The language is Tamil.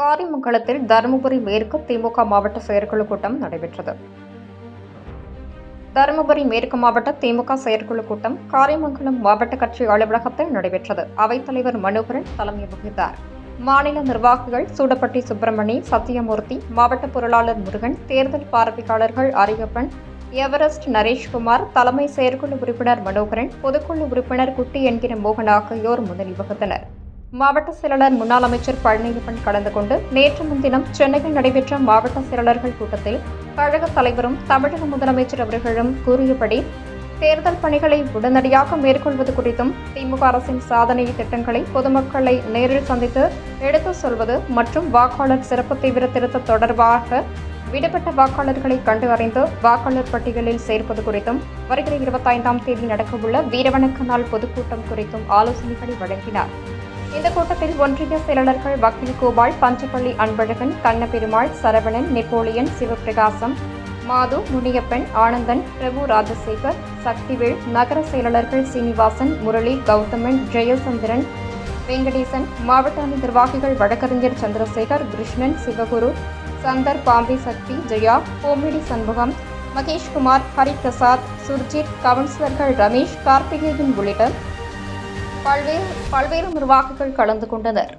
காரிமங்கலத்தில் தருமபுரி மேற்கு திமுக மாவட்ட செயற்குழு கூட்டம் நடைபெற்றது. தருமபுரி மேற்கு மாவட்ட திமுக செயற்குழு கூட்டம் காரிமங்கலம் மாவட்ட கட்சி அலுவலகத்தில் நடைபெற்றது. அவைத்தலைவர் மனோகரன் தலைமை வகித்தார். மாநில நிர்வாகிகள் சூடப்பட்டி சுப்பிரமணி சத்தியமூர்த்தி மாவட்ட பொருளாளர் முருகன் தேர்தல் பார்வையாளர்கள் அரியப்பன் எவரெஸ்ட் நரேஷ்குமார் தலைமை செயற்குழு உறுப்பினர் மனோகரன் பொதுக்குழு உறுப்பினர் குட்டி என்கிற மோகன் ஆகியோர் முன்னிலை வகுத்தனர். மாவட்ட செயலாளர் முன்னாள் அமைச்சர் பழனியப்பன் கலந்து கொண்டு நேற்று முன்தினம் சென்னையில் நடைபெற்ற மாவட்ட செயலாளர்கள் கூட்டத்தில் கழக தலைவரும் தமிழக முதலமைச்சர் அவர்களும் கூறியபடி தேர்தல் பணிகளை உடனடியாக மேற்கொள்வது குறித்தும் திமுக அரசின் சாதனை திட்டங்களை பொதுமக்களை நேரில் சந்தித்து எடுத்துச் சொல்வது மற்றும் வாக்காளர் சிறப்பு தீவிர திருத்த தொடர்பாக விடுபட்ட வாக்காளர்களை கண்டு அறிந்து வாக்காளர் பட்டியலில் சேர்ப்பது குறித்தும் வருகிற இருபத்தைந்தாம் தேதி நடக்கவுள்ள வீரவணக்க நாள் பொதுக்கூட்டம் குறித்தும் ஆலோசனைகளை வழங்கினார். இந்த கூட்டத்தில் ஒன்றிய செயலாளர்கள் வக்கீல் கோபால் பஞ்சப்பள்ளி அன்பழகன் கண்ணபெருமாள் சரவணன் நெப்போலியன் சிவபிரகாசம் மாது முனியப்பன் ஆனந்தன் பிரபு ராஜசேகர் சக்திவேல் நகர செயலாளர்கள் சீனிவாசன் முரளி கௌதமன் ஜெயசந்திரன் வெங்கடேசன் மாவட்ட அணி நிர்வாகிகள் வழக்கறிஞர் சந்திரசேகர் கிருஷ்ணன் சிவகுரு சந்தர் பாம்பே சக்தி ஜெயா கோமிடி சண்முகம் மகேஷ்குமார் ஹரிபிரசாத் சுர்ஜித் கவுன்சிலர்கள் ரமேஷ் கார்த்திகேயன் உள்ளிட்ட பல்வேறு பல்வேறு நிர்வாகிகள் கலந்து கொண்டனர்.